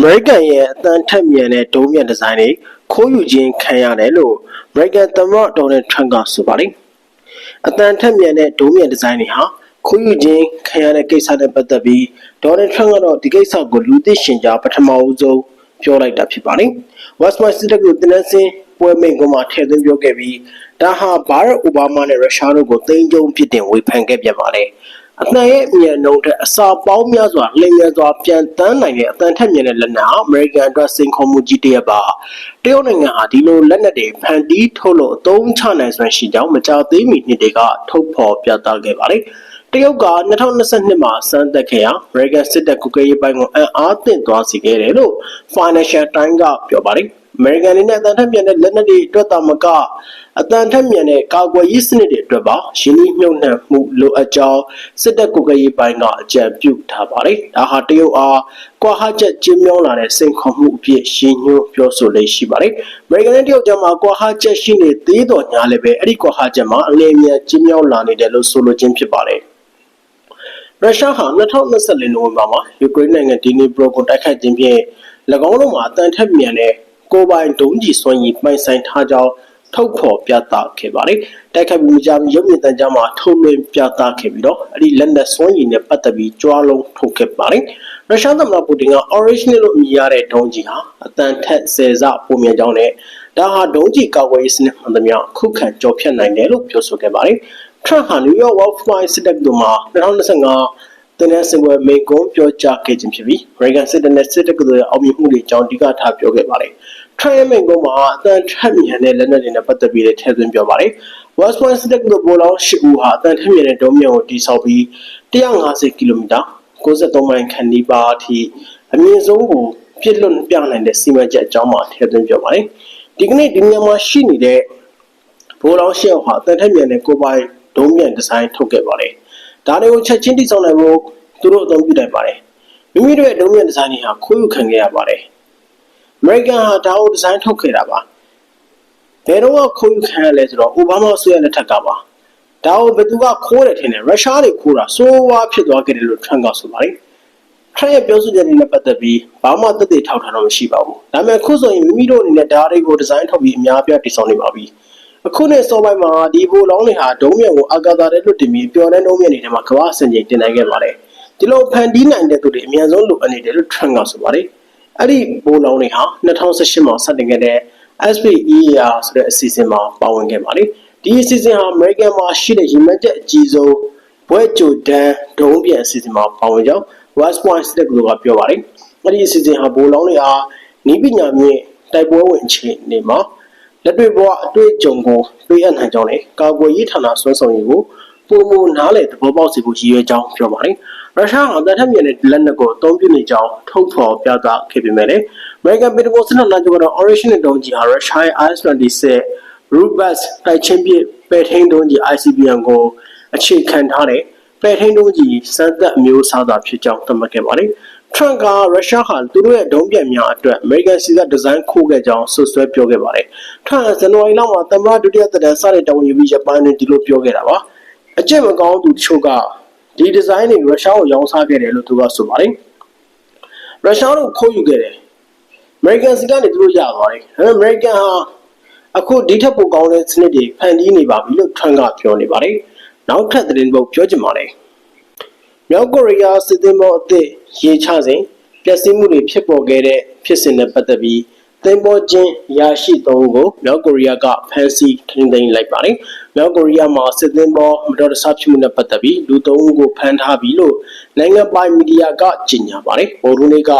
အမေရိကန်ရဲ့အတန်ထက်မြန်တဲ့ဒုံးမြတ်ဒီဇိုင်းတွေခိုးယူခြင်းခံရတယ်လို့အမေရိကန်သမ္မတဒေါ်နယ်ထရန့်ကဆိုပါတယ်။အတန်ထက်မြန်တဲ့ဒုံးမြတ်ဒီဇိုင်းတွေဟာခိုးယူခြင်းခံရတဲ့ကိစ္စနဲ့ပတ်သက်ပြီးဒေါ်နယ်ထရန့်ကတော့ဒီကိစ္စကိုလူသိရှင်ကြားပထမဦးဆုံးပြောလိုက်တာဖြစ်ပါတယ်။ Westminster ကိုတင်နန်းစင်ပွဲမိန့်ခွန်းမှာထည့်သွင်းပြောခဲ့ပြီးဒါဟာဘာရက်အိုဘားမားနဲ့ရုရှားတို့ကိုသိမ်းကျုံဖြစ်တင်ဝေဖန်ခဲ့ပြန်ပါတယ်။ အတန်ရဲ့အမြန်နှုန်းထက်အစာပေါင်းများစွာလျင်မြန်စွာပြန်တန်းနိုင်တဲ့အတန်ထက်မြန်တဲ့လက်နက်ဟာအမေရိကန်အတွက်စိန်ခေါ်မှုကြီးတစ်ရပ်ပါတရုတ်နိုင်ငံဟာဒီလိုလက်နက်တွေဖန်တီးထုတ်လို့အသုံးချနိုင်စွမ်းရှိကြောင်းမကြာသေးမီနှစ်တွေကထုတ်ဖော်ပြသခဲ့ပါတယ်တရုတ်က2022မှာစမ်းသပ်ခဲ့ရာ American စစ်တပ်ကုကရေးပိုင်းကိုအံ့အားသင့်သွားစေခဲ့တယ်လို့ Financial Times ကပြောပါတယ်။ American အနေနဲ့အတန်ထက်မြန်တဲ့လက်နက်တွေအတွက်သာမကအတန်ထက်မြန်တဲ့ကာကွယ်ရေးစနစ်တွေအတွက်ပါရင်းနှီးမြှုပ်နှံမှုလိုအပ်ကြောင်းစစ်တပ်ကုကရေးပိုင်းကအကြံပြုထားပါတယ်။ဒါဟာတရုတ်အားကွာဟချက်ကျင်းမြောင်းလာတဲ့စိန်ခေါ်မှုအဖြစ်ရှင်းညွှန်းပြောဆိုလေးရှိပါတယ်။ American နဲ့တရုတ်ကြားမှာကွာဟချက်ရှိနေသေးတော်ညာလည်းပဲအဲ့ဒီကွာဟချက်မှာအလင်းအမြန်ကျင်းမြောင်းလာနေတယ်လို့ဆိုလိုခြင်းဖြစ်ပါတယ်။ရုရှားဟာ2024နိုဝင်ဘာမှာယူကရိန်းနိုင်ငံဒီနီပရိုကိုတိုက်ခိုက်ခြင်းဖြင့်၎င်းတို့မှာအတန်ထက်မြန်တဲ့ ကိုပိုင်ဒုံးကြီးစွမ်းရည်ပိုင်ဆိုင်ထားကြောင်းထုတ်ဖော်ပြသခဲ့ပါတယ်။တိုက်ခိုက်မှုကြမ်းရုပ်မြင်သံကြားမှာထုတ်လွှင့်ပြသခဲ့ပြီးတော့အဲ့ဒီလက်နက်စွမ်းရည်နဲ့ပတ်သက်ပြီးကြွားလုံးထုတ်ခဲ့ပါတယ်။ရုရှားသမ္မတပူတင်က original လို့အမည်ရတဲ့ဒုံးကြီးဟာအတန်ထက်ဆယ်ဆပုံမြန်ကြောင်းနဲ့ဒါဟာဒုံးကြီးကာကွယ်ရေးစနစ်မှန်သမျှခုခံကြော်ဖြတ်နိုင်တယ်လို့ပြောဆိုခဲ့ပါတယ်။ Trump ဟာ New York Worldwide စစ်တပ်တို့မှာ2025 တင်တဲ့စင်ပွဲမေကွန်ပြောကြားခဲ့ခြင်းဖြစ်ပြီး American စစ်တပ်နဲ့စစ်တပ်ကတို့ရဲ့အောင်မြင်မှုတွေအကြောင်းအဓိကထားပြောခဲ့ပါတယ်။ Trump ရဲ့မိန့်ခွန်းမှာအတန်ထက်မြန်တဲ့လက်နက်တွေနဲ့ပတ်သက်ပြီးလည်းထည့်သွင်းပြောပါတယ်။ West Point စစ်တပ်ကတို့ဘောလုံး၈ဦးဟာအတန်ထက်မြန်တဲ့ဒုံးမြန်ကိုတိစောက်ပြီး150ကီလိုမီတာ63မိုင်ခန့်နီးပါးအထိအမြင့်ဆုံးကိုပြစ်လွတ်ပြနိုင်တဲ့စီမံချက်အကြောင်းမှာထည့်သွင်းပြောပါတယ်။ဒီကနေ့ဒီနေရာမှာရှိနေတဲ့ဘိုးလောင်းရှေ့ဟာတန်ထက်မြန်တဲ့ကိုပိုင်ဒုံးမြန်ဒီဇိုင်းထုတ်ခဲ့ပါတယ်။ ဒါတွေကိုချက်ချင်းတိစောက်နိုင်ဖို့သူတို့အသုံးပြုနိုင်ပါတယ်။မိမိတို့ရဲ့ဒုံးမြန်ဒီဇိုင်းတွေဟာခိုးယူခံခဲ့ရပါတယ်။ American ဟာဒါကိုဒီဇိုင်းထုတ်ခဲ့တာပါ။ဘယ်တော့ခိုးယူခံရလဲဆိုတော့အိုဘားမားအစိုးရလက်ထက်ကပါ။ဒါကိုဘယ်သူကခိုးတယ်ထင်တယ်ရုရှားတွေခိုးတာစိုးဝါးဖြစ်သွားခဲ့တယ်လို့ထရန့်ကဆိုပါတယ်။ထရန့်ရဲ့ပြောဆိုချက်တွေနဲ့ပတ်သက်ပြီးဘာမှသက်သေထောက်ထားတော့မရှိပါဘူး။ဒါပေမဲ့ခုဆိုရင်မိမိတို့အနေနဲ့ဓာတ်တွေကိုဒီဇိုင်းထုတ်ပြီးအများအပြားတည်ဆောက်နေပါပြီ။ အခုနဲ့စောပိုင်းမှာဒီဘိုလောင်းတွေဟာဒုံးမြန်ကိုအာကာသထဲလွတ်တင်ပြီးပျော်တဲ့ဒုံးမြန်တွေထဲမှာကမ္ဘာအစံချိန်တင်နိုင်ခဲ့ပါတယ်။ဒီလိုဖန်တီးနိုင်တဲ့သူတွေအများဆုံးလိုအပ်နေတယ်လို့ထရန့်ကဆိုပါတယ်။အဲ့ဒီဘိုလောင်းတွေဟာ2018မှာစတင်ခဲ့တဲ့ SPER ဆိုတဲ့အစီအစဉ်မှာပါဝင်ခဲ့ပါတယ်။ဒီအစီအစဉ်ဟာ American မှာရှိတဲ့ရည်မှန်းချက်အကြီးဆုံးဘွဲ့ကြိုတန်းဒုံးပြန်အစီအစဉ်မှာပါဝင်ကြောင်း West Point စစ်တပ်ကပြောပါတယ်။အဲ့ဒီအစီအစဉ်ဟာဘိုလောင်းတွေဟာနီးပညာမြင့်တိုက်ပွဲဝင်အခြေအနေမှာ လက်တွေ့ဘဝအတွေ့အကြုံကိုပေးအပ်နိုင်ကြောင်းနဲ့ကာကွယ်ရေးဌာနဆွဲဆောင်ရေးကိုပုံမနားလေသဘောပေါက်စေဖို့ရည်ရွယ်ကြောင်းပြောပါတယ်။ရုရှားဟာတန်ထက်မြန်တဲ့လက်နက်ကိုအသုံးပြုနေကြောင်းထုတ်ဖော်ပြသခဲ့ပေမဲ့လည်း American ပြည်ထောင်စုစစ်တပ်ကတော့ Original ဒုံးကြီးဟာရုရှားရဲ့ IS-26 Rubus တိုက်ချင်းပစ်ပဲ့ထိန်းဒုံးကြီး ICBM ကိုအခြေခံထားတဲ့ပဲ့ထိန်းဒုံးကြီးစမ်းသပ်အမျိုးအစားသာဖြစ်ကြောင်းသတ်မှတ်ခဲ့ပါတယ်။ Trump ကရုရှားဟာသူတို့ရဲ့ဒုံးပြန်များအတွက် American စီကဒီဇိုင်းခိုးခဲ့ကြောင်းဆွဆွဲပြောခဲ့ပါတယ်။ Trump ဇန်နဝါရီလမှာသမ္မတဒုတိယသက်တမ်းစတဲ့တာဝန်ယူပြီးဂျပန်တွင်ဒီလိုပြောခဲ့တာပါ။အကျင့်မကောင်းသူတချို့ကဒီဒီဇိုင်းတွေရုရှားကိုရောင်းစားခဲ့တယ်လို့သူကဆိုပါတယ်။ရုရှားတို့ခိုးယူခဲ့တယ်။ American စီကနေသူတို့ရသွားတယ်။ဒါပေမဲ့ American ဟာအခုဒီထက်ပိုကောင်းတဲ့စနစ်တွေဖန်တီးနေပါပြီလို့ Trump ကပြောနေပါတယ်။နောက်ထပ်သတင်းပုတ်ပြောချင်ပါတယ်။ မြောက်ကိုရီးယားစစ်သည်မောအသစ်ရေချစဉ်ပျက်စီးမှုတွေဖြစ်ပေါ်ခဲ့တဲ့ဖြစ်စဉ်နဲ့ပတ်သက်ပြီးသင်္ဘောချင်းရရှိသုံးကိုမြောက်ကိုရီးယားကဖမ်းဆီးထိန်းသိမ်းလိုက်ပါတယ်။မြောက်ကိုရီးယားမှာစစ်သင်္ဘောမတော်တဆဖြစ်မှုနဲ့ပတ်သက်ပြီးလူသုံးဦးကိုဖမ်းထားပြီလို့နိုင်ငံပိုင်မီဒီယာကကြေညာပါတယ်။ဗိုလ်ရူးလေးက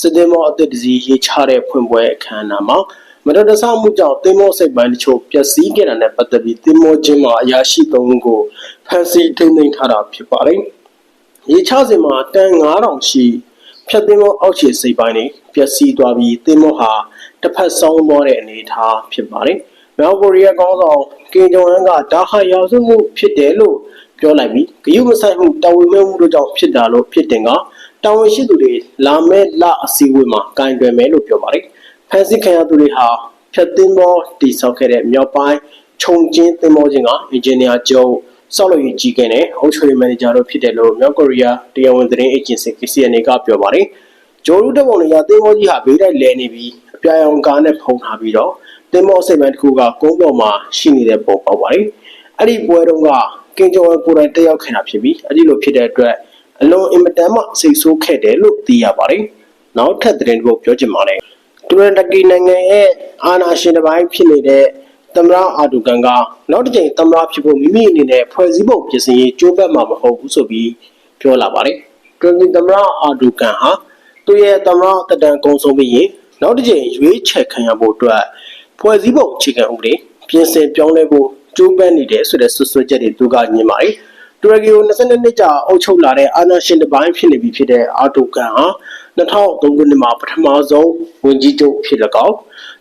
စစ်သင်္ဘောအသစ်တစ်စီးရေချတဲ့ဖွင့်ပွဲအခမ်းအနားမှာမတော်တဆမှုကြောင့်သင်္ဘောစိတ်ပိုင်းတချို့ပျက်စီးခဲ့တာနဲ့ပတ်သက်ပြီးသင်္ဘောချင်းမှာအရာရှိသုံးဦးကိုဖမ်းဆီးထိန်းသိမ်းထားတာဖြစ်ပါတယ်။ ရေချစဉ်မှာတန်9000ရှိဖြတ်သင်္ဘောအောက်ခြေစိတ်ပိုင်းတွေပျက်စီးသွားပြီးသင်္ဘောဟာတစ်ဖက်ဆုံးသွားတဲ့အနေအထားဖြစ်ပါတယ်။မြောက်ကိုရီးယားကောင်းဆောင်ကင်ဂျုံအန်ကဒါဟာရာဇဝမှုဖြစ်တယ်လို့ပြောလိုက်ပြီးဂယုမဆိုင်မှုတာဝန်မဲ့မှုတို့ကြောင့်ဖြစ်တာလို့ဖြစ်တင်ကတာဝန်ရှိသူတွေလာမဲ့လအစည်းအဝေးမှာကင်တွယ်မယ်လို့ပြောပါတယ်။ဖန်ဆီးခံရသူတွေဟာဖြတ်သင်းဘောတိဆောက်ခဲ့တဲ့မြောက်ပိုင်းခြုံကျင်းသင်းဘောချင်းကအင်ဂျင်နီယာချုပ် ဆောက်လုပ်ရေးကြီးကဲနဲ့အုပ်ချုပ်ရေးမန်နေဂျာတို့ဖြစ်တယ်လို့မြောက်ကိုရီးယားတရားဝင်သတင်းအေဂျင်စီ KCNA ကပြောပါတယ်။ဂျိုရူးတပုံတွေကတင်းမောကြီးဟာဘေးတိုက်လဲနေပြီးအပြာရောင်ကားနဲ့ဖုံထားပြီးတော့တင်းမောစိတ်ပိုင်းတစ်ခုကကုန်းပေါ်မှာရှိနေတဲ့ပုံပေါ့ပါတယ်အဲ့ဒီပွဲတုန်းကကင်ဂျော်ကိုယ်တိုင်တက်ရောက်ခဲ့တာဖြစ်ပြီးအဲ့ဒီလိုဖြစ်တဲ့အတွက်အလွန်အင်မတန်မှစိတ်ဆိုးခဲ့တယ်လို့သိရပါတယ်နောက်ထပ်သတင်းတစ်ပုဒ်ပြောချင်ပါတယ်တူရန်တကီနိုင်ငံရဲ့အာဏာရှင်တစ်ပိုင်းဖြစ်နေတဲ့ သမ္မတအာဒူကန်ကနောက်တစ်ကြိမ်သမ္မတဖြစ်ဖို့မိမိအနေနဲ့ဖွဲ့စည်းပုံပြင်ဆင်ရေးကြိုးပမ်းမှာမဟုတ်ဘူးဆိုပြီးပြောလာပါတယ်တူရန်သမ္မတအာဒူကန်ဟာသူ့ရဲ့သမ္မတတက်တန်ကုံဆုံးပြီးရင်နောက်တစ်ကြိမ်ရွေးချယ်ခံရဖို့အတွက်ဖွဲ့စည်းပုံအခြေခံဥပဒေပြင်ဆင်ပြောင်းလဲဖို့ကြိုးပမ်းနေတယ်ဆိုတဲ့ဆွဆွချက်တွေသူကညင်ပါတယ် တူရကီကို22နှစ်ကြာအုပ်ချုပ်လာတဲ့အာဏာရှင်တစ်ပိုင်းဖြစ်နေပြီဖြစ်တဲ့အာဒူကန်ဟာ2003ခုနှစ်မှာပထမဆုံးဝန်ကြီးချုပ်ဖြစ်၎င်း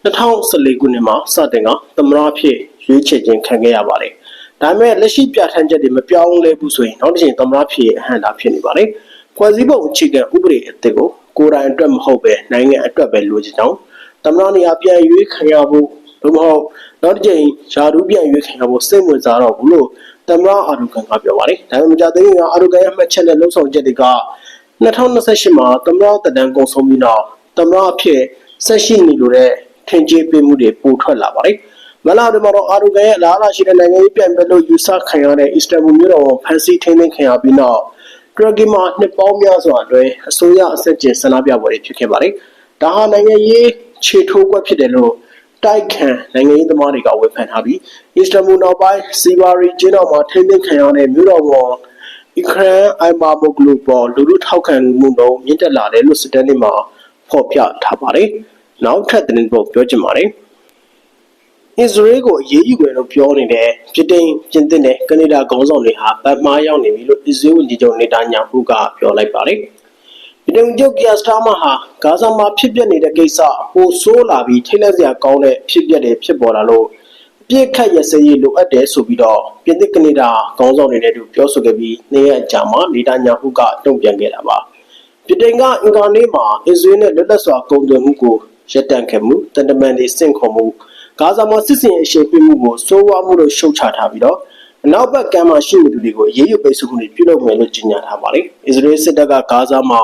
2014ခုနှစ်မှာစတင်ကသမ္မတဖြစ်ရွေးချယ်ခြင်းခံခဲ့ရပါတယ်။ဒါပေမဲ့လက်ရှိပြဋ္ဌာန်းချက်တွေမပြောင်းလဲဘူးဆိုရင်နောက်တစ်ချိန်သမ္မတဖြစ်အဟန့်တာဖြစ်နေပါတယ်။ဖွဲ့စည်းပုံအခြေခံဥပဒေအသစ်ကိုကိုယ်တိုင်အတွက်မဟုတ်ပဲနိုင်ငံအတွက်ပဲလိုချင်ကြောင်းသမ္မတနေရာပြန်ရွေးခံရဖို့ဘယ်မဟုတ်နောက်တစ်ချိန်ယာဒူးပြန်ရွေးခံရဖို့စိတ်ဝင်စားတော့ဘူးလို့ သမ္မတအာဒူကန်ကပြောပါတယ်။ဒါပေမဲ့မကြသေးခင်ကအာဒူကန်ရဲ့မှတ်ချက်နဲ့လှုပ်ဆောင်ချက်တွေက2028မှာသမ္မတတဒန်ကုန်ဆုံးပြီးနောက်သမ္မတအဖြစ်ဆက်ရှိနေလို့တဲ့ထင်ကြေးပေးမှုတွေပိုထွက်လာပါတယ်။မလာတွေမှာတော့အာဒူကန်ရဲ့အလားအလာရှိတဲ့နိုင်ငံရေးပြိုင်ပွဲလို့ယူဆခံရတဲ့အစ္စတန်ဘူမြို့တော်ကိုဖန်ဆီးထိန်းသိမ်းခံရပြီးနောက်တူရကီမှာနှစ်ပေါင်းများစွာအတွင်းအစိုးရအဆက်ကျင်ဆန္ဒပြပွဲတွေဖြစ်ခဲ့ပါတယ်။ဒါဟာနိုင်ငံရေးခြေထိုးကွက်ဖြစ်တယ်လို့ တိုက်ခံနိုင်ငံရေးသမားတွေကဝေဖန်ထားပြီးအစ္စတန်ဘူနောက်ပိုင်းစီဘာရီကျင်းတော်မှာထိန်းသိမ်းခံရတဲ့မြို့တော်ဝန်အီခရန်အိုင်မာမိုဂလူပေါ်လူလူထောက်ခံမှုနှုန်းမြင့်တက်လာတယ်လို့စတန်နေမှာဖော်ပြထားပါတယ်။နောက်ထပ်သတင်းပုတ်ပြောချင်ပါတယ်။အစ္စရေးကိုအရေးယူမယ်လို့ပြောနေတဲ့ပြည်တိန်ပြင်သစ်နဲ့ကနေဒါခေါင်းဆောင်တွေဟာဗတ်မားရောက်နေပြီလို့အစ္စရေးဝန်ကြီးချုပ်နေတညာဟုကပြောလိုက်ပါတယ်။ ပြည်တော်ကျုပ်ကီယာစတာမဟာဂါဇာမှာဖြစ်ပျက်နေတဲ့ကိစ္စပိုဆိုးလာပြီးထိတ်လန့်စရာကောင်းတဲ့ဖြစ်ပျက်တွေဖြစ်ပေါ်လာလို့ပြစ်ခတ်ရစရေးလိုအပ်တယ်ဆိုပြီးတော့ပြင်သစ်ကနေဒါခေါင်းဆောင်တွေနဲ့တူပြောဆိုခဲ့ပြီးနေ့ရက်အကြာမှာနေတညာဟုကတုံ့ပြန်ခဲ့တာပါပြည်တိုင်ကအင်ကာနေ့မှာအစ္စရေးနဲ့လက်လက်စွာကုန်သွယ်မှုကိုရပ်တန့်ခဲ့မှုတန်တမန်တွေစင့်ခေါ်မှုဂါဇာမှာစစ်စင်အရှိန်ပြမှုကိုစိုးဝါမှုလို့ရှုတ်ချထားပြီးတော့အနောက်ဘက်ကမ်းမှာရှိနေသူတွေကိုအေးအေးယူပိတ်ဆို့မှုတွေပြုလုပ်မယ်လို့ကြေညာထားပါတယ်အစ္စရေးစစ်တပ်ကဂါဇာမှာ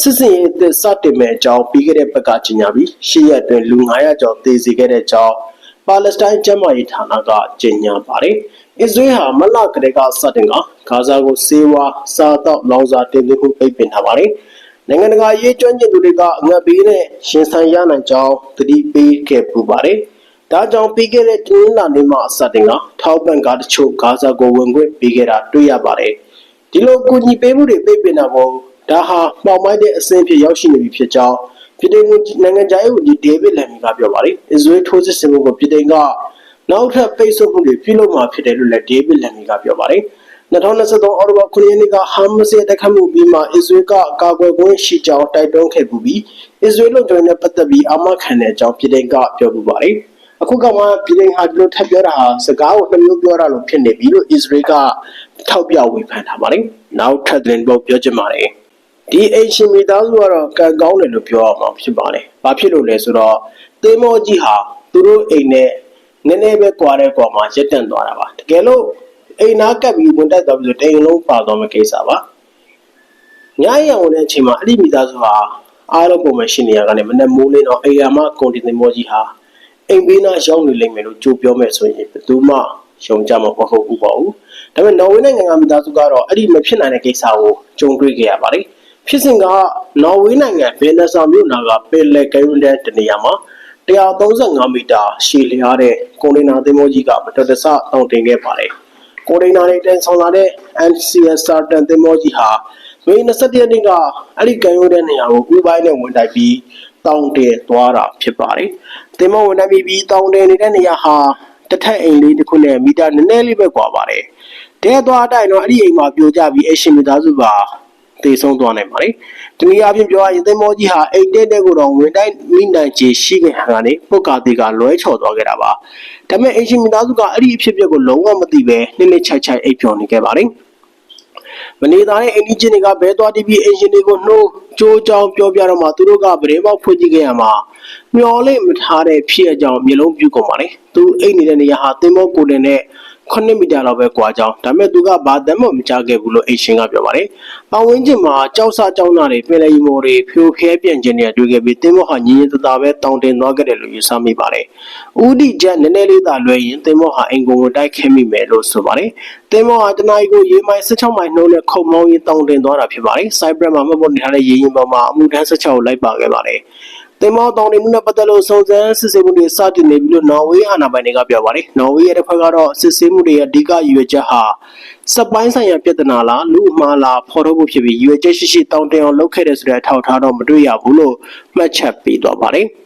စစ်စင်ရေးအသစ်စတင်မဲ့အကြောင်းပြီးခဲ့တဲ့ဘက်ကကြေညာပြီးရှေ့ရက်အတွင်းလူ900ကျော်သေစေခဲ့တဲ့အကြောင်းပါလက်စတိုင်းကျန်းမာရေးဌာနကကြေညာပါတယ်။အစ္စရေးဟာမလကလေးကစတင်ကဂါဇာကိုစေဝါစားတော့လောင်စာတင်သွင်းမှုပိတ်ပင်ထားပါတယ်။နိုင်ငံတကာရေးကျွမ်းကျင်သူတွေကအငတ်ဘေးနဲ့ရှင်ဆိုင်ရနိုင်ကြောင်းသတိပေးခဲ့ပူပါတယ်။ဒါကြောင့်ပြီးခဲ့တဲ့တင်းလာနေမှစတင်ကထောက်ပံ့ကားတချို့ဂါဇာကိုဝင်ခွင့်ပေးခဲ့တာတွေ့ရပါတယ်။ဒီလိုကူညီပေးမှုတွေပိတ်ပင်တာပေါ် ဒါဟာမှောင်မိုက်တဲ့အဆင့်ဖြစ်ရောက်ရှိနေပြီဖြစ်ကြောင်းပြည်ထောင်စုနိုင်ငံခြားရေးဝန်ကြီးဒေးဗစ်လန်မီကပြောပါတယ်။အစ္စရေးထိုးစစ်ဆင်မှုကိုပြည်ထောင်ကနောက်ထပ်ပိတ်ဆို့မှုတွေပြုလုပ်မှာဖြစ်တယ်လို့လည်းဒေးဗစ်လန်မီကပြောပါတယ်။2023အောက်တိုဘာ9ရက်နေ့ကဟာမတ်စ်ရဲ့တိုက်ခိုက်မှုပြီးမှအစ္စရေးကကာကွယ်ခွင့်ရှိကြောင်းတိုက်တွန်းခဲ့ပူပြီးအစ္စရေးလုံခြုံရေးနဲ့ပတ်သက်ပြီးအမခံတဲ့အကြောင်းပြည်ထောင်ကပြောပူပါတယ်။အခုကမှပြည်ထောင်ဟာဒီလိုထပ်ပြောတာဟာစကားကိုနှမျိုးပြောတာလို့ဖြစ်နေပြီလို့အစ္စရေးကထောက်ပြဝေဖန်ထားပါတယ်။နောက်ထပ်သတင်းပေါပြောချင်ပါတယ်။ ဒီအိမ်ရှင်မိသားစုကတော့ကံကောင်းတယ်လို့ပြောရမှာဖြစ်ပါတယ်။ဘာဖြစ်လို့လဲဆိုတော့သေမောကြီးဟာသူတို့အိမ်နဲ့နည်းနည်းပဲကွာတဲ့ကွာမှာရက်တန့်သွားတာပါ။တကယ်လို့အိမ်နာကပ်ပြီးဝင်တက်သွားပြီးဆိုတိမ်လုံးပါသွားမယ့်ကိစ္စပါ။ညရံဝင်တဲ့အချိန်မှာအဲ့ဒီမိသားစုဟာအားလုံးပုံမှန်ရှိနေရကနေမနဲ့မိုးလင်းတော့အိမ်ယာမကွန်တီသေမောကြီးဟာအိမ်ဘေးနာရောက်နေလိမ့်မယ်လို့ကြိုးပြောမယ်ဆိုရင်ဘယ်သူမှရှုံကြမှာမဟုတ်ဘူးပေါ့။ဒါပေမဲ့နော်ဝေနိုင်ငံကမိသားစုကတော့အဲ့ဒီမဖြစ်နိုင်တဲ့ကိစ္စကိုကြုံတွေ့ခဲ့ရပါတယ်။ ဖြစ်စဉ်ကနော်ဝေးနိုင်ငံဗင်နဆာမြို့နာကပင်လယ်ကမ်းရိုးတန်းတနေရာမှာ135မီတာရှည်လျားတဲ့ကွန်တိန်နာသင်္ဘောကြီးကမတော်တဆတောင်တင်ခဲ့ပါတယ်။ကွန်တိန်နာတွေတင်ဆောင်လာတဲ့ NCS Sartan သင်္ဘောကြီးဟာမေ27ရက်နေ့ကအဲ့ဒီကမ်းရိုးတန်းနေရာကိုဥပိုင်းနဲ့ဝင်တိုက်ပြီးတောင်တင်သွားတာဖြစ်ပါတယ်။သင်္ဘောဝင်တိုက်ပြီးတောင်တင်နေတဲ့နေရာဟာတစ်ထက်အိမ်လေးတစ်ခုနဲ့မီတာနည်းနည်းလေးပဲကွာပါတယ်။တဲသွားတိုင်းတော့အဲ့ဒီအိမ်မှာပြိုကျပြီးအရှင်မိသားစုပါ သေဆုံးသွားနိုင်ပါတယ်။ဒီနည်းအားဖြင့်ပြောရရင်သင်္ဘောကြီးဟာအိတ်တဲ့တဲ့ကိုတော့ဝင်တိုင်းမိနိုင်ခြေရှိခဲ့တာကနေပုတ်ကာသေးကလွဲချော်သွားခဲ့တာပါ။ဒါပေမဲ့အင်ရှင်မိသားစုကအဲ့ဒီအဖြစ်အပျက်ကိုလုံးဝမသိပဲနှိမ့်နှိမ့်ချိုက်ချိုက်အိပ်ပျော်နေခဲ့ပါတယ်။မနေသားတဲ့အင်ဂျင်တွေကဘဲသွားတီးပြီးအင်ဂျင်တွေကိုနှိုးကြိုးကြောင်ပြောပြတော့မှသူတို့ကဗရေပေါက်ဖွင့်ကြည့်ခဲ့ရမှာမျော်လင့်မထားတဲ့ဖြစ်အကြောင်းမျိုးလုံးပြုကုန်ပါလေ။သူအိတ်နေတဲ့နေရာဟာသင်္ဘောကိုယ်တင်နဲ့ 9မီတာလောက်ပဲကွာကြောင်းဒါပေမဲ့သူကဘာတမ်းမှမကြားခဲ့ဘူးလို့အိတ်ရှင်ကပြောပါတယ်။ပတ်ဝန်းကျင်မှာကြောက်စကြောက်နာတွေပင်လယ်ရီမော်တွေဖြိုဖျဲပြန့်ခြင်းတွေတွေ့ခဲ့ပြီးတင်မောဟာညင်ရင်တသာပဲတောင်းတင်သွားခဲ့တယ်လို့ယူဆမိပါတယ်။ဦးဒီချက်နည်းနည်းလေးသာလွှဲရင်တင်မောဟာအင်ကုန်ကိုတိုက်ခဲမိမယ်လို့ဆိုပါတယ်။တင်မောဟာတနအီကိုရေမိုင်16မိုင်နှုန်းနဲ့ခုံမောင်းရင်တောင်းတင်သွားတာဖြစ်ပါတယ်။စိုက်ပရက်မှာမှတ်ပေါ်နေထားတဲ့ရေရင်ပေါ်မှာအမှုထမ်း16ကိုလိုက်ပါခဲ့ပါတယ်။ တင်မောတောင်းနေမှုနဲ့ပတ်သက်လို့စုံစမ်းစစ်ဆေးမှုတွေစတင်နေပြီလို့နော်ဝေးအာဏာပိုင်တွေကပြောပါတယ်။နော်ဝေးရဲ့တစ်ဖက်ကတော့စစ်ဆေးမှုတွေရဲ့အဓိကရည်ရွယ်ချက်ဟာစက်ပိုင်းဆိုင်ရာပြဿနာလားလူအမှားလားဖော်ထုတ်ဖို့ဖြစ်ပြီးရည်ရွယ်ချက်ရှိရှိတောင်းတင်အောင်လုပ်ခဲ့တဲ့ဆိုတဲ့အထောက်အထားတော့မတွေ့ရဘူးလို့မှတ်ချက်ပေးသွားပါတယ်။